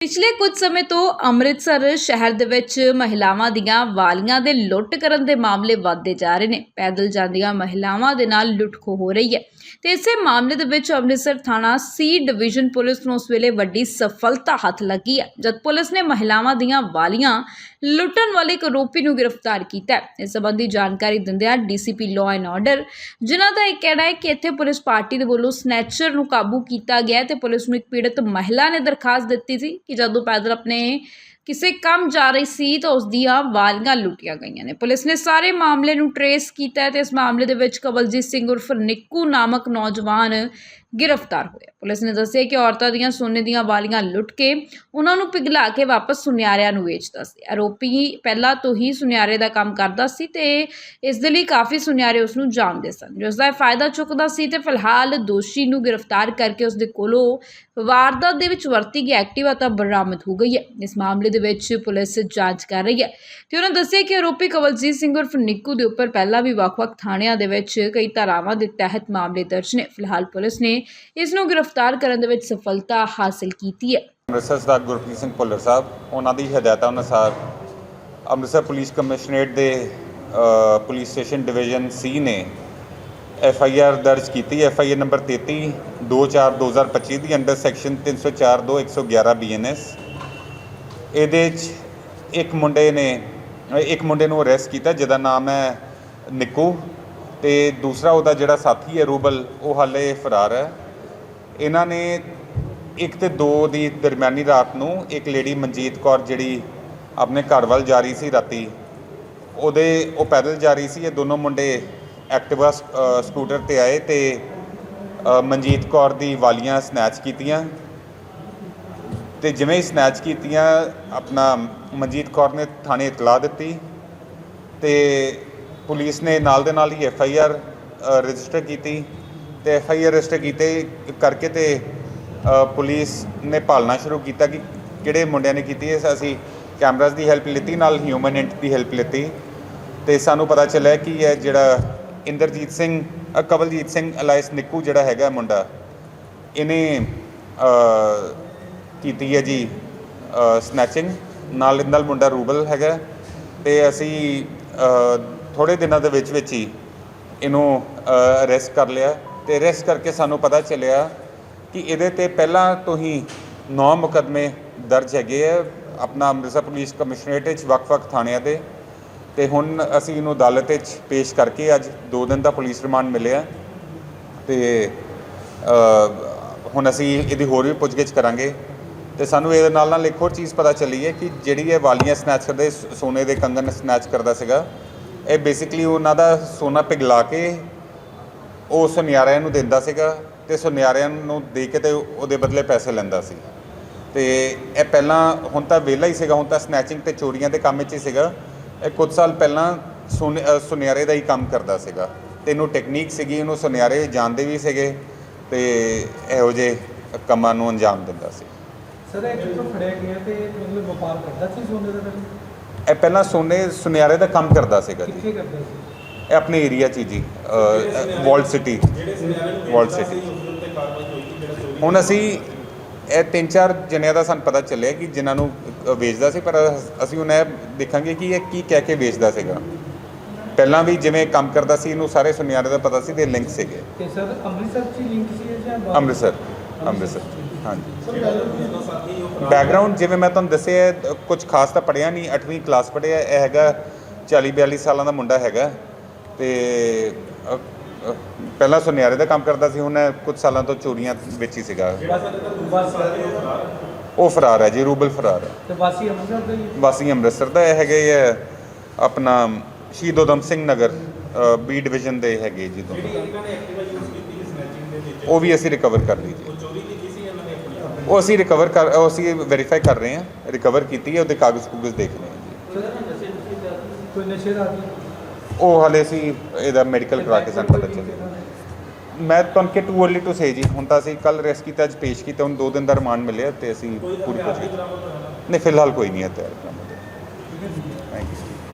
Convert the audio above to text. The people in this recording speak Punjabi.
ਪਿਛਲੇ ਕੁਝ ਸਮੇਂ ਤੋਂ ਅੰਮ੍ਰਿਤਸਰ ਸ਼ਹਿਰ ਦੇ ਵਿੱਚ ਮਹਿਲਾਵਾਂ ਦੀਆਂ ਵਾਲੀਆਂ ਦੇ ਲੁੱਟ ਕਰਨ ਦੇ ਮਾਮਲੇ ਵੱਧਦੇ ਜਾ ਰਹੇ ਨੇ। ਪੈਦਲ ਜਾਂਦੀਆਂ ਮਹਿਲਾਵਾਂ ਦੇ ਨਾਲ ਲੁੱਟਖੋ ਹੋ ਰਹੀ ਹੈ। ਤੇ ਇਸੇ ਮਾਮਲੇ ਦੇ ਵਿੱਚ ਅੰਮ੍ਰਿਤਸਰ ਥਾਣਾ ਸੀ ਡਿਵੀਜ਼ਨ ਪੁਲਿਸ ਨੂੰ ਉਸ ਵੇਲੇ ਵੱਡੀ ਸਫਲਤਾ ਹੱਥ ਲੱਗੀ ਹੈ, ਜਦ ਪੁਲਿਸ ਨੇ ਮਹਿਲਾਵਾਂ ਦੀਆਂ ਵਾਲੀਆਂ ਲੁੱਟਣ ਵਾਲੇ ਇੱਕ ਆਰੋਪੀ ਨੂੰ ਗ੍ਰਿਫਤਾਰ ਕੀਤਾ ਹੈ। ਇਸ ਸੰਬੰਧੀ ਜਾਣਕਾਰੀ ਦਿੰਦਿਆਂ ਡੀਸੀਪੀ ਲਾਅ ਐਂਡ ਆਰਡਰ ਜਿਨ੍ਹਾਂ ਦਾ ਇਹ ਕਹਿਣਾ ਹੈ ਕਿ ਇੱਥੇ ਪੁਲਿਸ ਪਾਰਟੀ ਦੇ ਵੱਲੋਂ ਸਨੈਚਰ ਨੂੰ ਕਾਬੂ ਕੀਤਾ ਗਿਆ ਹੈ ਤੇ ਪੁਲਿਸ ਨੂੰ ਇੱਕ ਪੀੜਤ ਮਹਿਲਾ ਨੇ ਦਰਖਾਸਤ ਦਿੱਤੀ ਸੀ ਕਿ ਜਦੋਂ ਪੈਦਲ ਆਪਣੇ ਕਿਸੇ ਕੰਮ ਜਾ ਰਹੀ ਸੀ ਤਾਂ ਉਸ ਦੀਆਂ ਵਾਲੀਆਂ ਲੁੱਟੀਆਂ ਗਈਆਂ ਨੇ। ਪੁਲਿਸ ਨੇ ਸਾਰੇ ਮਾਮਲੇ ਨੂੰ ਟਰੇਸ ਕੀਤਾ ਹੈ ਤੇ ਇਸ ਮਾਮਲੇ ਦੇ ਵਿੱਚ ਕਵਲਜੀਤ ਸਿੰਘ ਉਰਫ ਨਿੱਕੂ ਨਾਮਕ ਨੌਜਵਾਨ ਗ੍ਰਿਫਤਾਰ ਹੋਇਆ। ਪੁਲਿਸ ਨੇ ਦੱਸਿਆ ਕਿ ਔਰਤਾਂ ਦੀਆਂ ਸੋਨੇ ਦੀਆਂ ਵਾਲੀਆਂ ਲੁੱਟ ਕੇ ਉਹਨਾਂ ਨੂੰ ਪਿਘਲਾ ਕੇ ਵਾਪਸ ਸੁਨਿਆਰਿਆਂ ਨੂੰ ਵੇਚਦਾ ਸੀ। ਆਰੋਪੀ ਪਹਿਲਾਂ ਤੋਂ ਹੀ ਸੁਨਿਆਰੇ ਦਾ ਕੰਮ ਕਰਦਾ ਸੀ ਤੇ ਇਸ ਦੇ ਲਈ ਕਾਫੀ ਸੁਨਿਆਰੇ ਉਸ ਨੂੰ ਜਾਣਦੇ ਸਨ। ਜਿਸ ਦਾ ਇਹ ਫਾਇਦਾ ਚੁੱਕਦਾ ਸੀ ਤੇ ਫਿਲਹਾਲ ਦੋਸ਼ੀ ਨੂੰ ਗ੍ਰਿਫਤਾਰ ਕਰਕੇ ਉਸ ਦੇ ਕੋਲੋਂ ਵਾਰਦਾਤ ਦੇ ਵਿੱਚ ਵਰਤੀ ਗਈ ਐਕਟਿਵਾ ਤਾਂ ਬਰਾਮਦ ਹੋ ਗਈ ਹੈ। ਇਸ ਮਾਮਲੇ ਦੇ ਵਿੱਚ ਪੁਲਿਸ ਜਾਂਚ ਕਰ ਰਹੀ ਹੈ ਤੇ ਉਹਨਾਂ ਦੱਸਿਆ ਕਿ ਆਰੋਪੀ ਕਵਲਜੀਤ ਸਿੰਘ ਉਰਫ ਨਿੱਕੂ ਦੇ ਉੱਪਰ ਪਹਿਲਾਂ ਵੀ ਵੱਖ-ਵੱਖ ਥਾਣਿਆਂ ਦੇ ਵਿੱਚ ਕਈ ਧਾਰਾਵਾਂ ਦੇ ਤਹਿਤ ਮਾਮਲੇ ਦਰਜ ਨੇ। ਫਿਲਹਾਲ ਪੁਲਿਸ ਨੇ ਇਸ ਨੂੰ ਗ੍ਰਿਫਤਾਰ ਕਰਨ ਦੇ ਵਿੱਚ ਸਫਲਤਾ ਹਾਸਲ ਕੀਤੀ ਹੈ। ਅੰਮ੍ਰਿਤਸਰ ਸਰਦਾਰ ਗੁਰਪ੍ਰੀਤ ਸਿੰਘ ਭੁੱਲਰ ਸਾਹਿਬ, ਉਹਨਾਂ ਦੀ ਹਦਾਇਤਾਂ ਅਨੁਸਾਰ ਅੰਮ੍ਰਿਤਸਰ ਪੁਲਿਸ ਕਮਿਸ਼ਨਰੇਟ ਦੇ ਪੁਲਿਸ ਸਟੇਸ਼ਨ ਡਿਵੀਜ਼ਨ ਸੀ ਨੇ ਐਫ ਆਈ ਆਰ ਦਰਜ ਕੀਤੀ। F I R number 33 24 2025 the under section 304 2 111 B N S. ਇਹਦੇ 'ਚ ਇੱਕ ਮੁੰਡੇ ਨੇ, ਇੱਕ ਮੁੰਡੇ ਨੂੰ ਅਰੈਸਟ ਕੀਤਾ, ਜਿਹਦਾ ਨਾਮ ਹੈ ਨਿੱਕੂ। ਤੇ ਦੂਸਰਾ ਉਹਦਾ ਜਿਹੜਾ ਸਾਥੀ ਹੈ ਰੂਬਲ, ਉਹ ਹਾਲੇ ਫਰਾਰ ਹੈ। ਇਹਨਾਂ ਨੇ ਇੱਕ ਤੇ ਦੋ ਦੀ ਦਰਮਿਆਨੀ ਰਾਤ ਨੂੰ ਇੱਕ ਲੇਡੀ ਮਨਜੀਤ ਕੌਰ ਜਿਹੜੀ ਆਪਣੇ ਘਰ ਵੱਲ ਜਾ ਰਹੀ ਸੀ ਰਾਤੀ, ਉਹਦੇ, ਉਹ ਪੈਦਲ ਜਾ ਰਹੀ ਸੀ, ਇਹ ਦੋਨੋਂ ਮੁੰਡੇ ਐਕਟਿਵਾ ਸਕੂਟਰ ਤੇ ਆਏ ਤੇ ਮਨਜੀਤ ਕੌਰ ਦੀ ਵਾਲੀਆਂ ਸਨੈਚ ਕੀਤੀਆਂ। ਤੇ ਜਿਵੇਂ ਹੀ ਸਨੈਚ ਕੀਤੀਆਂ, ਆਪਣਾ ਮਨਜੀਤ ਕੌਰ ਨੇ ਥਾਣੇ ਇਤਲਾਹ ਦਿੱਤੀ ਤੇ ਪੁਲਿਸ ਨੇ ਨਾਲ ਦੇ ਨਾਲ ਹੀ ਐਫ ਆਈ ਆਰ ਰਜਿਸਟਰ ਕੀਤੀ ਤੇ ਐਫ ਆਈ ਆਰ ਰਜਿਸਟਰ ਕੀਤੇ ਕਰਕੇ ਤੇ ਪੁਲਿਸ ਨੇ ਭਾਲਣਾ ਸ਼ੁਰੂ ਕੀਤਾ ਕਿ ਕਿਹੜੇ ਮੁੰਡਿਆਂ ਨੇ ਕੀਤੀ ਹੈ ਅਸੀਂ ਕੈਮਰਾਜ਼ ਦੀ ਹੈਲਪ ਲਿੱਤੀ ਨਾਲ ਹਿਊਮਨ ਇੰਟ ਦੀ ਹੈਲਪ ਲਿੱਤੀ ਤੇ ਸਾਨੂੰ ਪਤਾ ਚੱਲਿਆ ਕਿ ਇਹ ਜਿਹੜਾ ਇੰਦਰਜੀਤ ਸਿੰਘ ਅ, ਕਵਲਜੀਤ ਸਿੰਘ ਅਲਾਇਸ ਨਿੱਕੂ ਜਿਹੜਾ ਹੈਗਾ ਮੁੰਡਾ ਇਹਨੇ ਕੀਤੀ ਹੈ ਜੀ ਸਨੈਚਿੰਗ ਨਾਲ ਨਾਲ ਮੁੰਡਾ ਰੂਬਲ ਹੈਗਾ ਤੇ ਅਸੀਂ ਥੋੜੇ ਦਿਨਾਂ ਦੇ ਵਿੱਚ ਵਿੱਚ ਹੀ ਇਹਨੂੰ ਅਰੈਸਟ ਕਰ ਲਿਆ। ਤੇ ਅਰੈਸਟ ਕਰਕੇ ਸਾਨੂੰ ਪਤਾ ਚੱਲਿਆ ਕਿ ਇਹਦੇ ਤੇ ਪਹਿਲਾਂ ਤੋਂ ਹੀ ਨੌ ਮੁਕਦਮੇ ਦਰਜ ਹੈਗੇ ਆ। ਆਪਣਾ ਅੰਮ੍ਰਿਤਸਰ ਪੁਲਿਸ ਕਮਿਸ਼ਨਰੇਟ ਵਿੱਚ ਵੱਖ-ਵੱਖ ਥਾਣਿਆਂ ਤੇ ਤੇ ਹੁਣ ਅਸੀਂ ਇਹਨੂੰ ਅਦਾਲਤ ਵਿੱਚ ਪੇਸ਼ ਕਰਕੇ ਅੱਜ 2 ਦਿਨ ਦਾ ਪੁਲਿਸ ਰਿਮਾਂਡ ਮਿਲਿਆ। ਤੇ ਹੁਣ ਅਸੀਂ ਇਹਦੀ ਹੋਰ ਵੀ ਪੁੱਛਗਿੱਛ ਕਰਾਂਗੇ। ਤੇ ਸਾਨੂੰ ਇਹਦੇ ਨਾਲ ਨਾਲ ਇੱਕ ਹੋਰ ਚੀਜ਼ ਪਤਾ ਚੱਲੀ ਹੈ ਕਿ ਜਿਹੜੀ ਇਹ ਵਾਲੀਆਂ ਸਨੈਚ ਕਰਦੇ ਸੋਨੇ ਦੇ ਕੰਗਨ ਸਨੈਚ ਕਰਦਾ ਸੀਗਾ ਇਹ ਬੇਸਿਕਲੀ ਉਹਨਾਂ ਦਾ ਸੋਨਾ ਪਿਘਲਾ ਕੇ ਉਹ ਸੁਨਿਆਰਿਆਂ ਨੂੰ ਦਿੰਦਾ ਸੀਗਾ ਤੇ ਸੁਨਿਆਰਿਆਂ ਨੂੰ ਦੇ ਕੇ ਤੇ ਉਹਦੇ ਬਦਲੇ ਪੈਸੇ ਲੈਂਦਾ ਸੀ। ਤੇ ਇਹ ਪਹਿਲਾਂ ਹੁਣ ਤਾਂ ਵਿਹਲਾ ਹੀ ਸੀਗਾ, ਹੁਣ ਤਾਂ ਸਨੈਚਿੰਗ ਤੇ ਚੋਰੀਆਂ ਦੇ ਕੰਮ ਵਿੱਚ ਹੀ ਸੀਗਾ। ਇਹ ਕੁਝ ਸਾਲ ਪਹਿਲਾਂ ਸੁਨ- ਸੁਨਿਆਰੇ ਦਾ ਹੀ ਕੰਮ ਕਰਦਾ ਸੀਗਾ। ਤੇ ਇਹਨੂੰ ਟੈਕਨੀਕ ਸੀਗੀ, ਇਹਨੂੰ ਸੁਨਿਆਰੇ ਜਾਣਦੇ ਵੀ ਸੀਗੇ ਤੇ ਇਹੋ ਜਿਹੇ ਕੰਮਾਂ ਨੂੰ ਅੰਜਾਮ ਦਿੰਦਾ ਸੀ। ਸਰ, ਇਹ ਜਦੋਂ ਫੜਿਆ ਗਿਆ ਤੇ ਮਤਲਬ ਵਪਾਰ ਕਰਦਾ ਸੀ ਸੋਨੇ ਦਾ ਇਹ ਪਹਿਲਾਂ ਸੋਨੇ ਸੁਨਿਆਰੇ ਦਾ ਕੰਮ ਕਰਦਾ ਸੀਗਾ ਜੀ। ਕਿੱਥੇ ਕਰਦਾ ਸੀ? ਇਹ ਆਪਣੇ ਏਰੀਆ 'ਚ ਹੀ ਜੀ ਵਾਲਟ ਸਿਟੀ ਵਾਲਟ ਸਿਟੀ ਹੁਣ ਅਸੀਂ ਇਹ ਤਿੰਨ ਚਾਰ ਜਣਿਆਂ ਦਾ ਸਾਨੂੰ ਪਤਾ ਚੱਲਿਆ ਕਿ ਜਿਨ੍ਹਾਂ ਨੂੰ ਵੇਚਦਾ ਸੀ ਪਰ ਅਸੀਂ ਹੁਣ ਇਹ ਦੇਖਾਂਗੇ ਕਿ ਇਹ ਕੀ ਕਹਿ ਕੇ ਵੇਚਦਾ ਸੀਗਾ। ਪਹਿਲਾਂ ਵੀ ਜਿਵੇਂ ਕੰਮ ਕਰਦਾ ਸੀ ਇਹਨੂੰ ਸਾਰੇ ਸੁਨਿਆਰੇ ਦਾ ਪਤਾ ਸੀ ਤੇ ਲਿੰਕ ਸੀਗੇ। ਤੇ ਸਰ ਅੰਮ੍ਰਿਤਸਰ ਚ ਲਿੰਕ ਸੀ ਜਾਂ ਬਾਹਰ? ਅੰਮ੍ਰਿਤਸਰ। ਅੰਮ੍ਰਿਤਸਰ। ਹਾਂਜੀ। ਬੈਕਗ੍ਰਾਉਂਡ ਜਿਵੇਂ ਮੈਂ ਤੁਹਾਨੂੰ ਦੱਸਿਆ ਕੁਝ ਖਾਸ ਤਾਂ ਪੜਿਆ ਨਹੀਂ 8ਵੀਂ ਕਲਾਸ ਪੜਿਆ ਇਹ ਹੈਗਾ 40 42 ਸਾਲਾਂ ਦਾ ਮੁੰਡਾ ਹੈਗਾ। ਤੇ ਪਹਿਲਾਂ ਸੁਨਿਆਰੇ ਦਾ ਕੰਮ ਕਰਦਾ ਸੀ ਹੁਣ ਕੁਝ ਸਾਲਾਂ ਤੋਂ ਚੋਰੀਆਂ ਵਿੱਚ ਹੀ ਸੀਗਾ। ਉਹ ਫਰਾਰ ਹੈ। ਜੀ ਰੂਬਲ ਫਰਾਰ ਹੈ। ਤੇ ਵਾਸੀ ਅੰਮ੍ਰਿਤਸਰ ਦਾ ਹੀ ਵਾਸੀ ਅੰਮ੍ਰਿਤਸਰ ਦਾ ਇਹ ਹੈਗੇ ਹੈ ਆਪਣਾ ਸ਼ਹੀਦ ਊਧਮ ਸਿੰਘ ਨਗਰ ਬੀ ਡਿਵੀਜ਼ਨ ਦੇ ਹੈਗੇ ਜੀ ਦੋਨੋਂ। ਉਹ ਵੀ ਅਸੀਂ ਰਿਕਵਰ ਕਰ ਲਈ ਜੀ। ਉਹ ਅਸੀਂ ਰਿਕਵਰ ਕਰ ਉਹ ਅਸੀਂ ਵੈਰੀਫਾਈ ਕਰ ਰਹੇ ਹਾਂ ਰਿਕਵਰ ਕੀਤੀ ਹੈ ਉਹਦੇ ਕਾਗਜ਼ ਕੁਗਜ਼ ਦੇਖ ਰਹੇ ਹਾਂ ਜੀ। ਕੋਈ ਨਸ਼ੇ ਦਾ ਆਦੀ? ਉਹ ਹਲੇ ਅਸੀਂ ਇਹਦਾ ਮੈਡੀਕਲ ਕਰਾ ਕੇ ਸਾਨੂੰ ਪਤਾ ਚੱਲਿਆ। ਮੈਂ ਤੁਹਾਨੂੰ ਕਿ ਟੂ ਅਰਲੀ ਟੂ ਸੇ ਜੀ ਹੁਣ ਤਾਂ ਅਸੀਂ ਕੱਲ ਰੈਸਟ ਕੀਤਾ ਅੱਜ ਪੇਸ਼ ਕੀਤਾ ਹੁਣ 2 ਦਿਨ ਦਾ ਰਿਮਾਂਡ ਮਿਲਿਆ ਤੇ ਅਸੀਂ ਪੂਰੀ ਕੋਸ਼ਿਸ਼ ਨਹੀਂ ਫਿਲਹਾਲ ਕੋਈ ਨਹੀਂ ਹੈ ਤਿਆਰ